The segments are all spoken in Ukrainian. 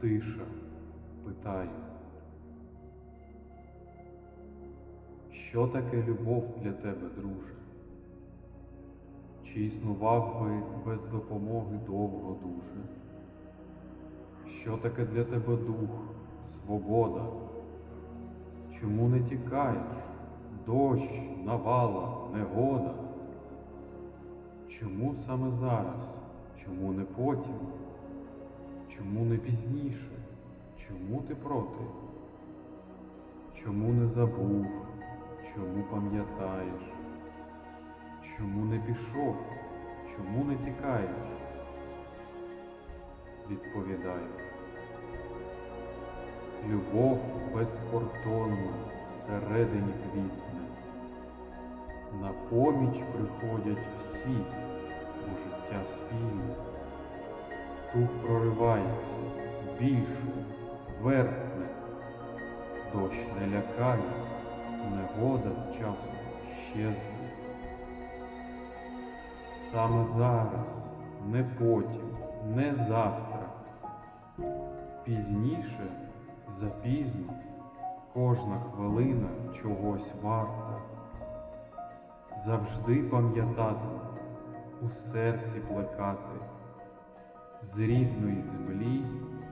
Тиша, питаю. Що таке любов для тебе, друже? Чи існував би без допомоги довго дуже? Що таке для тебе дух, свобода? Чому не тікаєш? Дощ, навала, негода? Чому саме зараз? Чому не потім? Чому не пізніше? Чому ти проти? Чому не забув? Чому пам'ятаєш? Чому не пішов? Чому не тікаєш? Відповідаю. Любов безкордонна всередині квітне. На поміч приходять всі, бо життя спільне. Дух проривається, більше, твердне, дощ не лякає, негода з часом щезне. Саме зараз, не потім, не завтра. Пізніше, запізно, кожна хвилина чогось варта. Завжди пам'ятати, у серці плекати. З рідної землі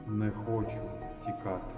не хочу тікати.